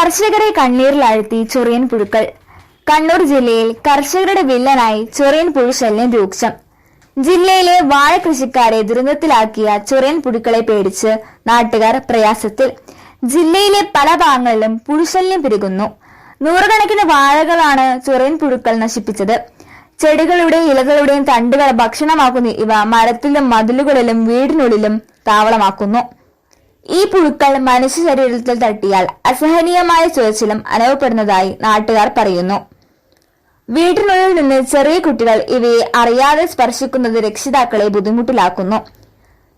കർഷകരെ കണ്ണീരിലാഴ്ത്തി ചൊറിയൻ പുഴുക്കൾ. കണ്ണൂർ ജില്ലയിൽ കർഷകരുടെ വില്ലനായി ചൊറിയൻ പുഴുശല്യം രൂക്ഷം. ജില്ലയിലെ വാഴ കൃഷിക്കാരെ ദുരന്തത്തിലാക്കിയ ചൊറിയൻ പുഴുക്കളെ പേടിച്ച് നാട്ടുകാർ പ്രയാസത്തിൽ. ജില്ലയിലെ പല ഭാഗങ്ങളിലും പുഴുശല്യം പെരുകുന്നു. നൂറുകണക്കിന് വാഴകളാണ് ചൊറിയൻ പുഴുക്കൾ നശിപ്പിച്ചത്. ചെടികളുടെയും ഇലകളുടെയും തണ്ടുകൾ ഭക്ഷണമാക്കുന്ന ഇവ മരത്തിലും മതിലുകളിലും വീടിനുള്ളിലും താവളമാക്കുന്നു. ഈ പുഴുക്കൾ മനുഷ്യ ശരീരത്തിൽ തട്ടിയാൽ അസഹനീയമായ ചൊറിച്ചിലും അനുഭവപ്പെടുന്നതായി നാട്ടുകാർ പറയുന്നു. വീട്ടിനുള്ളിൽ നിന്ന് ചെറിയ കുട്ടികൾ ഇവയെ അറിയാതെ സ്പർശിക്കുന്നത് രക്ഷിതാക്കളെ ബുദ്ധിമുട്ടിലാക്കുന്നു.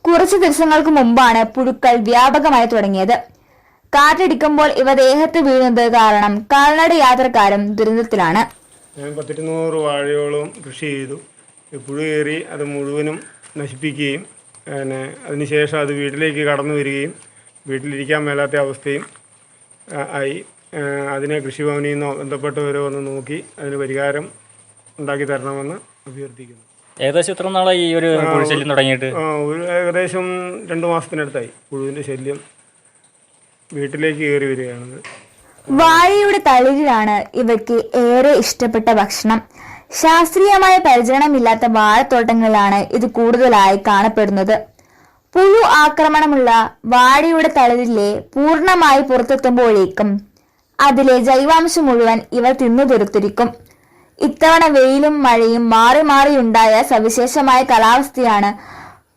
കുറച്ചു ദിവസങ്ങൾക്ക് മുമ്പാണ് പുഴുക്കൾ വ്യാപകമായി തുടങ്ങിയത്. കാറ്റടിക്കുമ്പോൾ ഇവ ദേഹത്ത് വീഴുന്നത് കാരണം കാൽനട യാത്രക്കാരും ദുരന്തത്തിലാണ്. വാഴയോളം കൃഷി ചെയ്തു. പുഴു കയറി അത് മുഴുവനും നശിപ്പിക്കുകയും പിന്നെ അതിനുശേഷം അത് വീട്ടിലേക്ക് കടന്നു വരികയും വീട്ടിലിരിക്കാൻ മേലാത്ത അവസ്ഥയും ആയി. അതിനെ കൃഷിഭവനിൽ നിന്നോ ബന്ധപ്പെട്ടവരോ ഒന്ന് നോക്കി അതിന് പരിഹാരം ഉണ്ടാക്കി തരണമെന്ന് അഭ്യർത്ഥിക്കുന്നു. ഏകദേശം എത്ര നാളായി ഈ ഒരു പുഴുശല്യം തുടങ്ങിയിട്ട്? ഒരു ഏകദേശം രണ്ട് മാസത്തിനടുത്തായി പുഴുവിന്റെ ശല്യം വീട്ടിലേക്ക് കയറി വരികയാണത്. വാഴയുടെ തളിരിലാണ് ഇവയ്ക്ക് ഏറെ ഇഷ്ടപ്പെട്ട ഭക്ഷണം. ശാസ്ത്രീയമായ പരിചരണമില്ലാത്ത വാഴത്തോട്ടങ്ങളിലാണ് ഇത് കൂടുതലായി കാണപ്പെടുന്നത്. പുഴു ആക്രമണമുള്ള വാഴയുടെ തളിരിലെ പൂർണമായി പുറത്തെത്തുമ്പോഴേക്കും അതിലെ ജൈവാംശം മുഴുവൻ ഇവ തിന്നു തീർത്തിരിക്കും ഇത്തവണ വെയിലും മഴയും മാറി മാറി മാറിയുണ്ടായ സവിശേഷമായ കാലാവസ്ഥയാണ്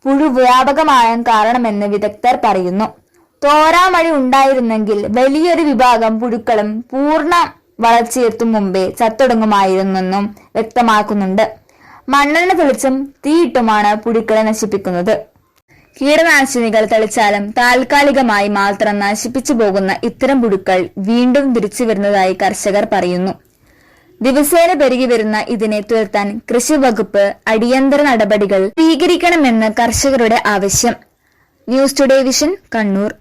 പുഴു വ്യാപകമാകാൻ കാരണമെന്ന് വിദഗ്ധർ പറയുന്നു. തോരാമഴ ഉണ്ടായിരുന്നെങ്കിൽ വലിയൊരു വിഭാഗം പുഴുക്കളും പൂർണ വളർച്ചയെത്തും മുമ്പേ ചത്തൊടുങ്ങുമായിരുന്നെന്നും വ്യക്തമാക്കുന്നുണ്ട്. മണ്ണെണ്ണ തെളിച്ചും തീയിട്ടുമാണ് പുഴുക്കളെ നശിപ്പിക്കുന്നത്. കീടനാശിനികൾ തെളിച്ചാലും താൽക്കാലികമായി മാത്രം നശിപ്പിച്ചു പോകുന്ന ഇത്തരം പുഴുക്കൾ വീണ്ടും തിരിച്ചു വരുന്നതായി കർഷകർ പറയുന്നു. ദിവസേന പെരുകി വരുന്ന ഇതിനെ തുരത്താൻ കൃഷി വകുപ്പ് അടിയന്തര നടപടികൾ സ്വീകരിക്കണമെന്ന് കർഷകരുടെ ആവശ്യം. News today vision Kannur.